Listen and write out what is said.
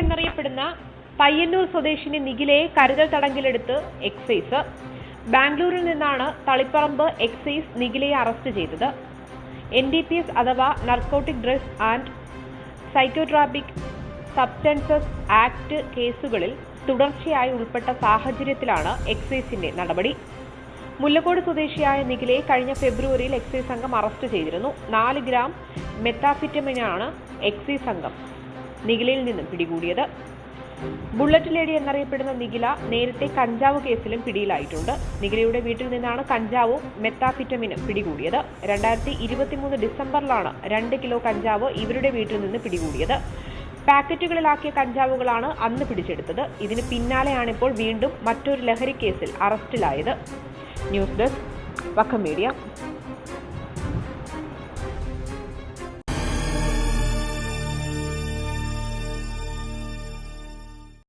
എന്നറിയപ്പെടുന്ന പയ്യന്നൂർ സ്വദേശിനി നിഖിലയെ കരുതൽ തടങ്കിലെടുത്ത് എക്സൈസ്. ബാംഗ്ലൂരിൽ നിന്നാണ് തളിപ്പറമ്പ് എക്സൈസ് നിഖിലയെ അറസ്റ്റ് ചെയ്തത്. എൻ ഡി പി എസ് അഥവാ narcotic drugs and psychotropic substances act കേസുകളിൽ തുടർച്ചയായി ഉൾപ്പെട്ട സാഹചര്യത്തിലാണ് എക്സൈസിന്റെ നടപടി. മുല്ലക്കോട് സ്വദേശിയായ നിഖിലയെ കഴിഞ്ഞ ഫെബ്രുവരിയിൽ എക്സൈസ് സംഘം അറസ്റ്റ് ചെയ്തിരുന്നു. നാല് ഗ്രാം മെത്താഫിറ്റമിനാണ് എക്സൈസ് സംഘം നിഖിലയിൽ നിന്നും പിടികൂടിയത്. ബുള്ളറ്റ് ലേഡി എന്നറിയപ്പെടുന്ന നിഖില നേരത്തെ കഞ്ചാവ് കേസിലും പിടിയിലായിട്ടുണ്ട്. നിഖിലയുടെ വീട്ടിൽ നിന്നാണ് കഞ്ചാവും മെത്താഫിറ്റമിനും പിടികൂടിയത്. രണ്ടായിരത്തി ഇരുപത്തിമൂന്ന് ഡിസംബറിലാണ് രണ്ട് കിലോ കഞ്ചാവ് ഇവരുടെ വീട്ടിൽ നിന്ന് പിടികൂടിയത്. പാക്കറ്റുകളിലാക്കിയ കഞ്ചാവുകളാണ് അന്ന് പിടിച്ചെടുത്തത്. ഇതിന് പിന്നാലെയാണിപ്പോൾ വീണ്ടും മറ്റൊരു ലഹരി കേസിൽ അറസ്റ്റിലായത്. News desk Vakkom media.